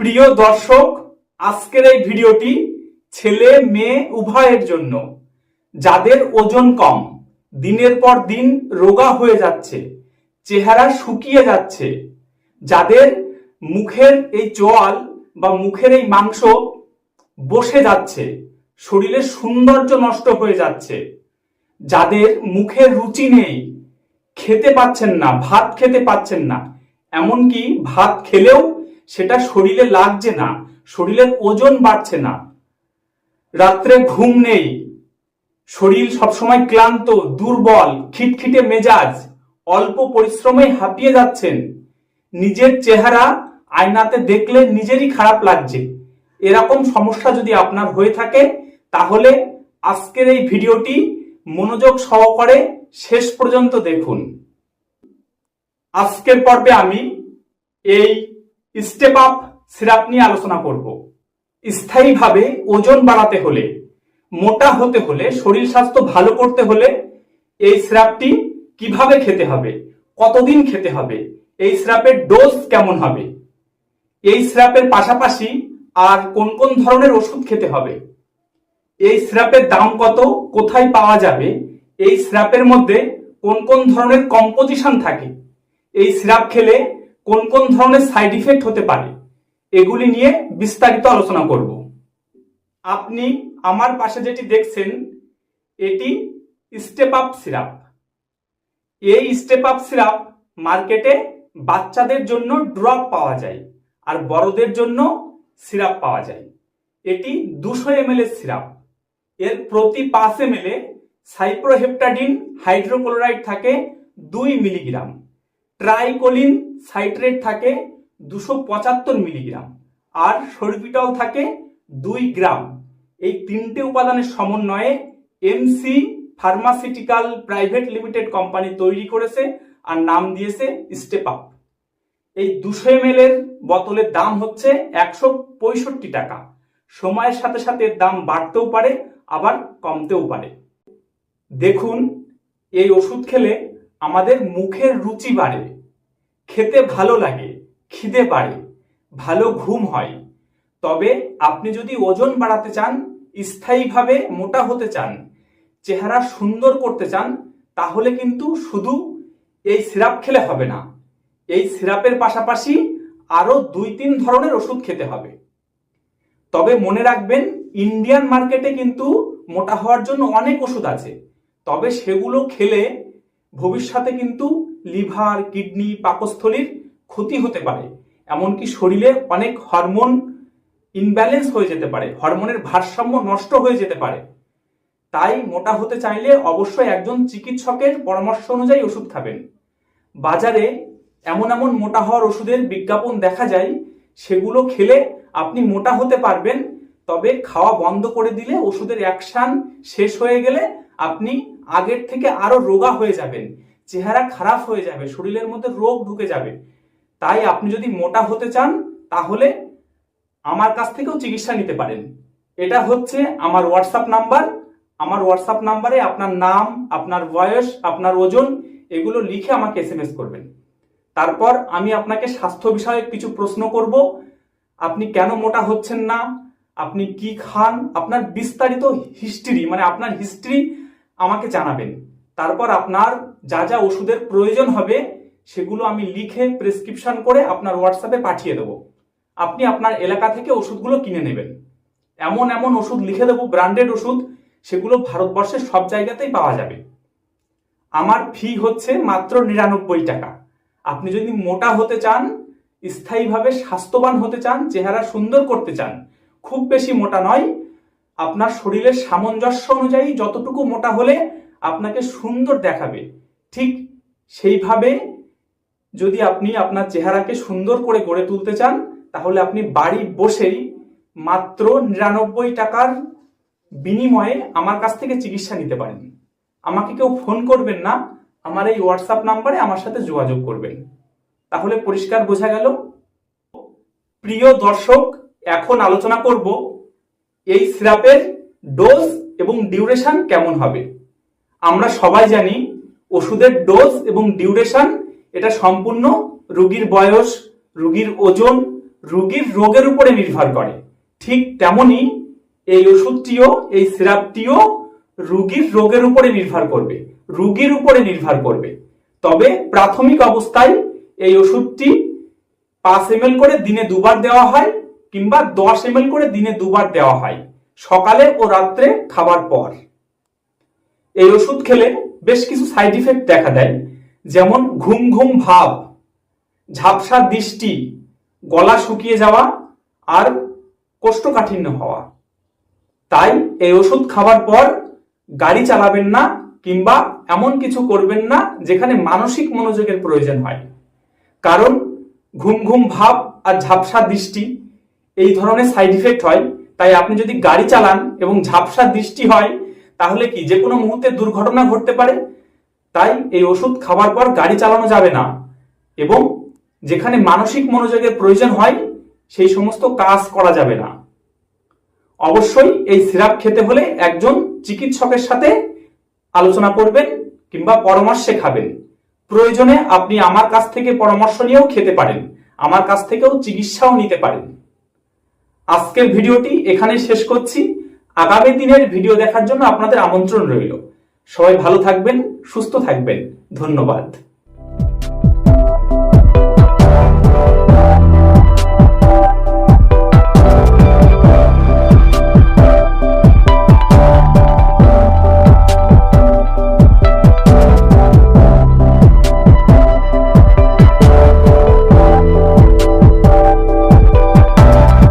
প্রিয় দর্শক, আজকের এই ভিডিওটি ছেলে মেয়ে উভয়ের জন্য। যাদের ওজন কম, দিনের পর দিন রোগা হয়ে যাচ্ছে, চেহারা শুকিয়ে যাচ্ছে, যাদের মুখের এই চোয়াল বা মুখের এই মাংস বসে যাচ্ছে শরীরের সৌন্দর্য নষ্ট হয়ে যাচ্ছে, যাদের মুখের রুচি নেই, খেতে পাচ্ছেন না, ভাত খেতে পাচ্ছেন না, এমনকি ভাত খেলেও সেটা শরীরে লাগছে না, শরীরের ওজন বাড়ছে না। রাত্রে ঘুম নেই, শরীর সবসময় ক্লান্ত, দুর্বল, খিটখিটে মেজাজ, অল্প পরিশ্রমে হাঁপিয়ে যাচ্ছেন। নিজের চেহারা আয়নাতে দেখলে নিজেরই খারাপ লাগছে। এরকম সমস্যা যদি আপনার হয়ে থাকে, তাহলে আজকের এই ভিডিওটি মনোযোগ সহকারে শেষ পর্যন্ত দেখুন। আজকের পর্বে আমি এই স্টেপ আপ সিরাপ নিয়ে আলোচনা করব। স্থায়ীভাবে ওজন বাড়াতে হলে, মোটা হতে হলে, শরীর স্বাস্থ্য ভালো করতে হলে এই সিরাপটি কীভাবে খেতে হবে, কতদিন খেতে হবে, এই সিরাপের ডোজ কেমন হবে, এই সিরাপের পাশাপাশি আর কোন কোন ধরনের ওষুধ খেতে হবে, এই সিরাপের দাম কত, কোথায় পাওয়া যাবে, এই সিরাপের মধ্যে কোন কোন ধরনের কম্পোজিশন থাকে, এই সিরাপ খেলে কোন কোন ধরনের সাইড ইফেক্ট হতে পারে, এগুলি নিয়ে বিস্তারিত আলোচনা করব। আপনি আমার পাশে যেটি দেখছেন, এটি স্টেপ আপ সিরাপ এই স্টেপ আপ সিরাপ মার্কেটে বাচ্চাদের জন্য ড্রপ পাওয়া যায় আর বড়দের জন্য সিরাপ পাওয়া যায়। এটি দুশো এম এর সিরাপ এর প্রতি পাঁচ এম এল এ সাইপ্রোহেপটাডিন হাইড্রোক্লোরাইড থাকে দুই মিলিগ্রাম ট্রাইকোলিন সাইট্রেট থাকে দুশো পঁচাত্তর মিলিগ্রাম আর সরবিটল থাকে দুই গ্রাম। এই তিনটে উপাদানের সমন্বয়ে MC pharmaceutical private limited company তৈরি করেছে আর নাম দিয়েছে স্টেপ আপ এই দুশো এম এর বোতলের দাম হচ্ছে একশো পঁয়ষট্টি টাকা। সময়ের সাথে সাথে দাম বাড়তেও পারে, আবার কমতেও পারে। দেখুন, এই ওষুধ খেলে আমাদের মুখের রুচি বাড়ে। খেতে ভালো লাগে, খিদে বাড়ে ভালো ঘুম হয়। তবে আপনি যদি ওজন বাড়াতে চান, স্থায়ীভাবে মোটা হতে চান, চেহারা সুন্দর করতে চান, তাহলে কিন্তু শুধু এই সিরাপ খেলে হবে না। এই সিরাপের পাশাপাশি আরও দুই তিন ধরনের ওষুধ খেতে হবে। তবে মনে রাখবেন, ইন্ডিয়ান মার্কেটে কিন্তু মোটা হওয়ার জন্য অনেক ওষুধ আছে। তবে সেগুলো খেলে ভবিষ্যতে কিন্তু লিভার, কিডনি, পাকস্থলীর ক্ষতি হতে পারে। এমনকি শরীরে অনেক হরমোন ইনব্যালেন্স হয়ে যেতে পারে, হরমোনের ভারসাম্য নষ্ট হয়ে যেতে পারে। তাই মোটা হতে চাইলে অবশ্যই একজন চিকিৎসকের পরামর্শ অনুযায়ী ওষুধ খাবেন। বাজারে এমন এমন মোটা হওয়ার ওষুধের বিজ্ঞাপন দেখা যায়, সেগুলো খেলে আপনি মোটা হতে পারবেন, তবে খাওয়া বন্ধ করে দিলে ওষুধের অ্যাকশন শেষ হয়ে গেলে আপনি আগের থেকে আরও রোগা হয়ে যাবেন। চেহারা খারাপ হয়ে যাবে, শরীরের মধ্যে রোগ ঢুকে যাবে। তাই আপনি যদি মোটা হতে চান, তাহলে আমার কাছ থেকেও চিকিৎসা নিতে পারেন। এটা হচ্ছে আমার হোয়াটসঅ্যাপ নাম্বার আমার হোয়াটসঅ্যাপ নাম্বারে আপনার নাম, আপনার বয়স, আপনার ওজন, এগুলো লিখে আমাকে এসএমএস করবেন। তারপর আমি আপনাকে স্বাস্থ্য বিষয়ে কিছু প্রশ্ন করব। আপনি কেন মোটা হচ্ছেন না? আপনি কি খান? আপনার বিস্তারিত হিস্ট্রি মানে আপনার হিস্ট্রি আমাকে জানাবেন। তারপর আপনার যা যা ওষুধের প্রয়োজন হবে, সেগুলো আমি লিখে প্রেসক্রিপশন করে আপনার হোয়াটসঅ্যাপে পাঠিয়ে দেবো। আপনি আপনার এলাকা থেকে ওষুধগুলো কিনে নেবেন। এমন এমন ওষুধ লিখে দেবো ব্র্যান্ডেড ওষুধ, সেগুলো ভারতবর্ষের সব জায়গাতেই পাওয়া যাবে। আমার ফি হচ্ছে মাত্র নিরানব্বই টাকা। আপনি যদি মোটা হতে চান, স্থায়ীভাবে স্বাস্থ্যবান হতে চান, চেহারা সুন্দর করতে চান, খুব বেশি মোটা নয়, আপনার শরীরের সামঞ্জস্য অনুযায়ী যতটুকু মোটা হলে আপনাকে সুন্দর দেখাবে। ঠিক সেইভাবে যদি আপনি আপনার চেহারাকে সুন্দর করে গড়ে তুলতে চান, তাহলে আপনি বাড়ি বসেই মাত্র নিরানব্বই টাকার বিনিময়ে আমার কাছ থেকে চিকিৎসা নিতে পারেন। আমাকে কেউ ফোন করবেন না, আমার এই হোয়াটসঅ্যাপ নাম্বারে আমার সাথে যোগাযোগ করবেন। তাহলে পরিষ্কার বোঝা গেল। প্রিয় দর্শক, এখন আলোচনা করব এই সিরাপের ডোজ এবং ডিউরেশন কেমন হবে। আমরা সবাই জানি ওষুধের ডোজ এবং ডিউরেশন, এটা সম্পূর্ণ রুগীর বয়স, রুগীর ওজন, রুগীর রোগের উপরে নির্ভর করে। ঠিক তেমনি এই ওষুধটিও, এই সিরাপটিও রোগীর রোগের উপরে নির্ভর করবে, রুগীর উপরে নির্ভর করবে। তবে প্রাথমিক অবস্থায় এই ওষুধটি পাঁচ এম করে দিনে দুবার দেওয়া হয় কিংবা দশ এম করে দিনে দুবার দেওয়া হয়, সকালে ও রাত্রে খাবার পর। এই ওষুধ খেলে বেশ কিছু সাইড ইফেক্ট দেখা দেয়। যেমন ঘুম ঘুম ভাব, ঝাপসা দৃষ্টি, গলা শুকিয়ে যাওয়া আর কোষ্ঠকাঠিন্য হওয়া। তাই এই ওষুধ খাবার পর গাড়ি চালাবেন না কিংবা এমন কিছু করবেন না যেখানে মানসিক মনোযোগের প্রয়োজন হয়। কারণ ঘুম ঘুম ভাব আর ঝাপসা দৃষ্টি এই ধরনের সাইড ইফেক্ট হয়। তাই আপনি যদি গাড়ি চালান এবং ঝাপসা দৃষ্টি হয় তাহলে কি যে কোনো মুহূর্তে দুর্ঘটনা ঘটতে পারে? তাই এই ওষুধ খাওয়ার পর গাড়ি চালানো যাবে না। এবং যেখানে মানসিক মনোযোগের প্রয়োজন হয়, সেই সমস্ত কাজ করা যাবে না। অবশ্যই এই সিরাপ খেতে হলে একজন চিকিৎসকের সাথে আলোচনা করবেন কিংবা পরামর্শে খাবেন। প্রয়োজনে আপনি আমার কাছ থেকে পরামর্শ নিয়েও খেতে পারেন। আমার কাছ থেকেও চিকিৎসাও নিতে পারেন। আজকের ভিডিওটি এখানে শেষ করছি। আগামী দিনের ভিডিও দেখার জন্য আপনাদের আমন্ত্রণ রইল। সবাই ভালো থাকবেন সুস্থ থাকবেন। ধন্যবাদ।